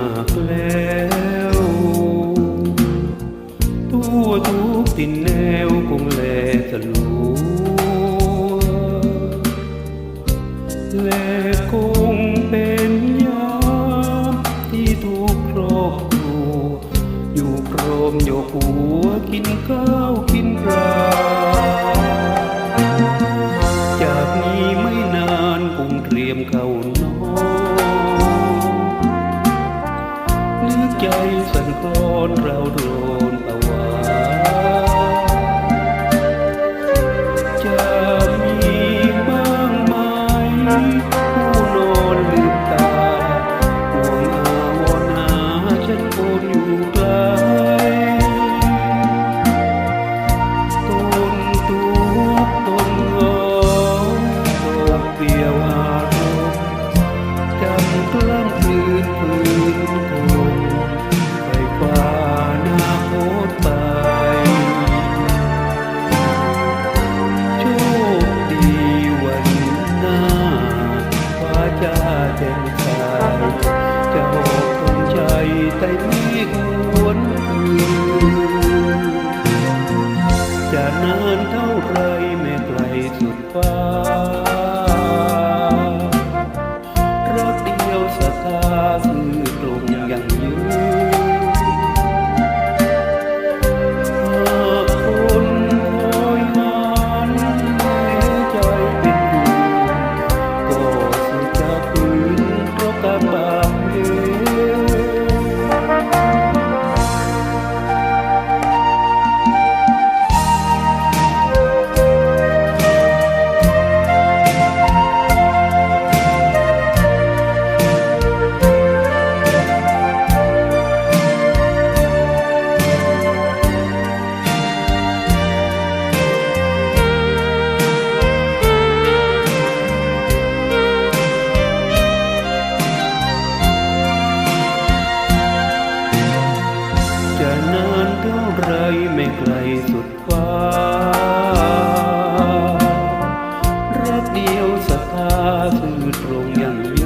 ากแล้วตัวทุกตินแนวคงแลสลัวและคงเป็นยามที่ทุกครอบครัวอยู่พร้อมยกหัวกินข้าวกินปลาจากนี้ไม่นานคงเตรียมเข้า ใจสั่นคลอนเราโดนประวาจะมีบ้างไหมผู้นอนลืมตาห่วงอาวรณ์หาฉันคนอยู่ไกลต้นทุกข์ต้นเหงาโรคเปียวอารมณ์จำกล้ำกลืนฝืน จ นานเท่าไรไม่ไกลสุดฟ้า รักเดียวศรัทธาคือตรงอย่าง